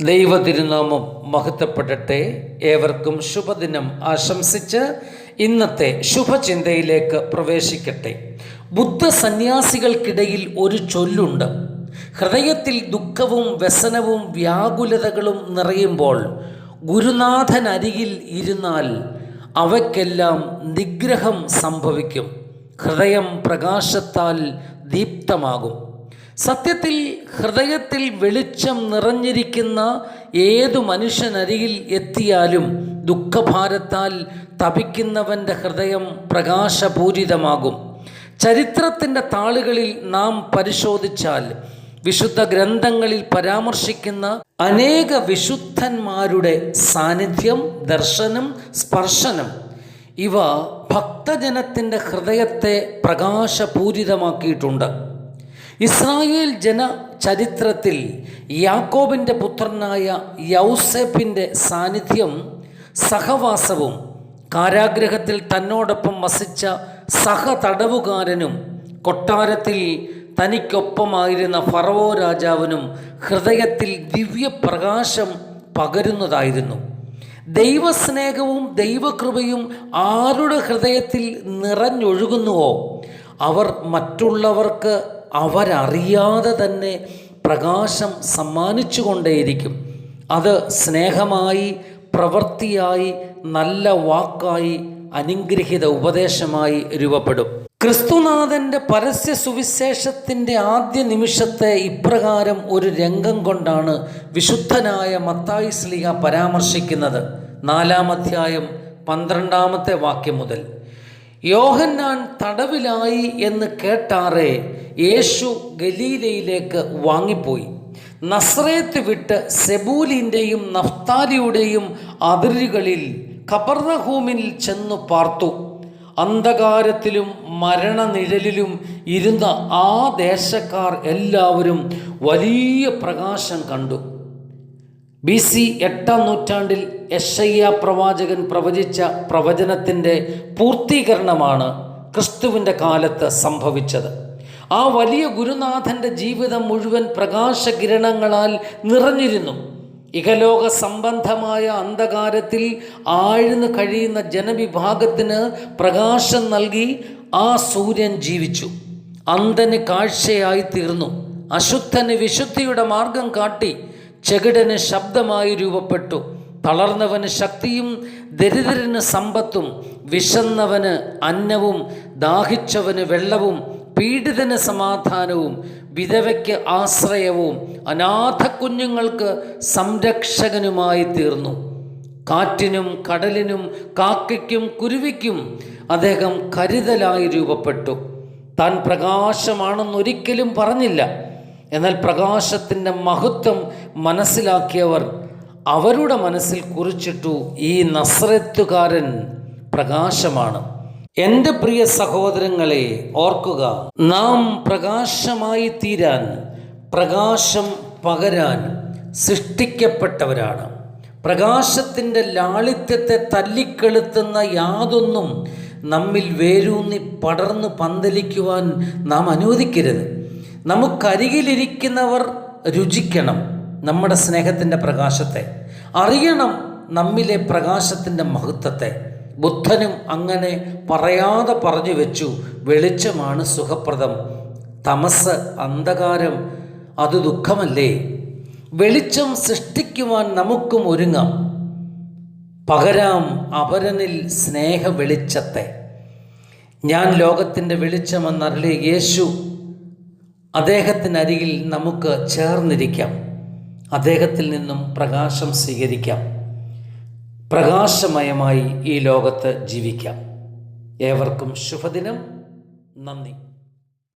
ദൈവ തിരുനാമം മഹത്വപ്പെടട്ടെ. ഏവർക്കും ശുഭദിനം ആശംസിച്ച് ഇന്നത്തെ ശുഭചിന്തയിലേക്ക് പ്രവേശിക്കട്ടെ. ബുദ്ധ സന്യാസികൾക്കിടയിൽ ഒരു ചൊല്ലുണ്ട്. ഹൃദയത്തിൽ ദുഃഖവും വ്യസനവും വ്യാകുലതകളും നിറയുമ്പോൾ ഗുരുനാഥൻ അരികിൽ ഇരുന്നാൽ അവയ്ക്കെല്ലാം നിഗ്രഹം സംഭവിക്കും. ഹൃദയം പ്രകാശത്താൽ ദീപ്തമാകും. സത്യത്തിൽ ഹൃദയത്തിൽ വെളിച്ചം നിറഞ്ഞിരിക്കുന്ന ഏതു മനുഷ്യനരികിൽ എത്തിയാലും ദുഃഖഭാരത്താൽ തപിക്കുന്നവന്റെ ഹൃദയം പ്രകാശപൂരിതമാകും. ചരിത്രത്തിന്റെ താളുകളിൽ നാം പരിശോധിച്ചാൽ വിശുദ്ധ ഗ്രന്ഥങ്ങളിൽ പരാമർശിക്കുന്ന അനേക വിശുദ്ധന്മാരുടെ സാന്നിധ്യം ദർശനം സ്പർശനം ഇവ ഭക്തജനത്തിന്റെ ഹൃദയത്തെ പ്രകാശപൂരിതമാക്കിയിട്ടുണ്ട്. ഇസ്രായേൽ ജന ചരിത്രത്തിൽ യാക്കോബിന്റെ പുത്രനായ യൗസെഫിന്റെ സാന്നിധ്യം സഹവാസവും കാരാഗ്രഹത്തിൽ തന്നോടൊപ്പം വസിച്ച സഹ തടവുകാരനും കൊട്ടാരത്തിൽ തനിക്കൊപ്പമായിരുന്ന ഫറവോ രാജാവിനും ഹൃദയത്തിൽ ദിവ്യപ്രകാശം പകരുന്നതായിരുന്നു. ദൈവസ്നേഹവും ദൈവകൃപയും ആരുടെ ഹൃദയത്തിൽ നിറഞ്ഞൊഴുകുന്നുവോ? അവർ മറ്റുള്ളവർക്ക് അവരറിയാതെ തന്നെ പ്രകാശം സമ്മാനിച്ചുകൊണ്ടേയിരിക്കും. അത് സ്നേഹമായി പ്രവൃത്തിയായി നല്ല വാക്കായി അനുഗ്രഹിത ഉപദേശമായി രൂപപ്പെടും. ക്രിസ്തുനാഥന്റെ പരസ്യ സുവിശേഷത്തിന്റെ ആദ്യ നിമിഷത്തെ ഇപ്രകാരം ഒരു രംഗം കൊണ്ടാണ് വിശുദ്ധനായ മത്തായി സ്ലിഹ പരാമർശിക്കുന്നത്. നാലാം അധ്യായം പന്ത്രണ്ടാമത്തെ വാക്യം മുതൽ. യോഹന്നാൻ തടവിലായി എന്ന് കേട്ടാറെ യേശു ഗലീലയിലേക്ക് വാങ്ങിപ്പോയി. നസ്രേത്ത് വിട്ട് സെബൂലിന്റെയും നഫ്താലിയുടെയും അതിരുകളിൽ ഖബർനഹൂമിൽ ചെന്നു പാർത്തു. അന്ധകാരത്തിലും മരണനിഴലിലും ഇരുന്ന ആ ദേശക്കാർ എല്ലാവരും വലിയ പ്രകാശം കണ്ടു. ബി സി എട്ടാം നൂറ്റാണ്ടിൽ യഷയ്യ പ്രവാചകൻ പ്രവചിച്ച പ്രവചനത്തിന്റെ പൂർത്തീകരണമാണ് ക്രിസ്തുവിന്റെ കാലത്ത് സംഭവിച്ചത്. ആ വലിയ ഗുരുനാഥന്റെ ജീവിതം മുഴുവൻ പ്രകാശകിരണങ്ങളാൽ നിറഞ്ഞിരുന്നു. ഇഹലോക സംബന്ധമായ അന്ധകാരത്തിൽ ആഴ്ന്നു കഴിയുന്ന ജനവിഭാഗത്തിന് പ്രകാശം നൽകി ആ സൂര്യൻ ജീവിച്ചു. അന്ധന് കാഴ്ചയായി തീർന്നു അശുദ്ധന് വിശുദ്ധിയുടെ മാർഗം കാട്ടി ചെകിടന് ശബ്ദമായി രൂപപ്പെട്ടു. തളർന്നവന് ശക്തിയും ദരിദ്രന് സമ്പത്തും വിശന്നവന് അന്നവും ദാഹിച്ചവന് വെള്ളവും പീഡിതന് സമാധാനവും വിധവയ്ക്ക് ആശ്രയവും അനാഥ കുഞ്ഞുങ്ങൾക്ക് സംരക്ഷകനുമായി തീർന്നു. കാറ്റിനും കടലിനും കാക്കയ്ക്കും കുരുവിക്കും അദ്ദേഹം കരുതലായി രൂപപ്പെട്ടു. താൻ പ്രകാശമാണെന്നൊരിക്കലും പറഞ്ഞില്ല. എന്നാൽ പ്രകാശത്തിന്റെ മഹത്വം മനസ്സിലാക്കിയവർ അവരുടെ മനസ്സിൽ കുറിച്ചിട്ടു ഈ നസ്രത്തുകാരൻ പ്രകാശമാണ്. എന്റെ പ്രിയ സഹോദരങ്ങളെ ഓർക്കുക നാം പ്രകാശമായി തീരാൻ പ്രകാശം പകരാൻ സൃഷ്ടിക്കപ്പെട്ടവരാണ്. പ്രകാശത്തിന്റെ ലാളിത്യത്തെ തല്ലിക്കെളുത്തുന്ന യാതൊന്നും നമ്മിൽ വേരൂന്നി പടർന്നു പന്തലിക്കുവാൻ നാം അനുവദിക്കരുത്. നമുക്കരികിലിരിക്കുന്നവർ രുചിക്കണം നമ്മുടെ സ്നേഹത്തിന്റെ പ്രകാശത്തെ. അറിയണം നമ്മിലെ പ്രകാശത്തിന്റെ മഹത്വത്തെ. ബുദ്ധനും അങ്ങനെ പറയാതെ പറഞ്ഞു വെച്ചു വെളിച്ചമാണ് സുഖപ്രദം. തമസ് അന്ധകാരം അത് ദുഃഖമല്ലേ? വെളിച്ചം സൃഷ്ടിക്കുവാൻ നമുക്കും ഒരുങ്ങാം. പകരാം അപരനിൽ സ്നേഹ വെളിച്ചത്തെ. ഞാൻ ലോകത്തിന്റെ വെളിച്ചമെന്നറിലെ യേശു അദ്ദേഹത്തിനരികിൽ നമുക്ക് ചേർന്നിരിക്കാം. അദ്ദേഹത്തിൽ നിന്നും പ്രകാശം സ്വീകരിക്കാം. പ്രകാശമയമായി ഈ ലോകത്ത് ജീവിക്കാം. ഏവർക്കും ശുഭദിനം. നന്ദി.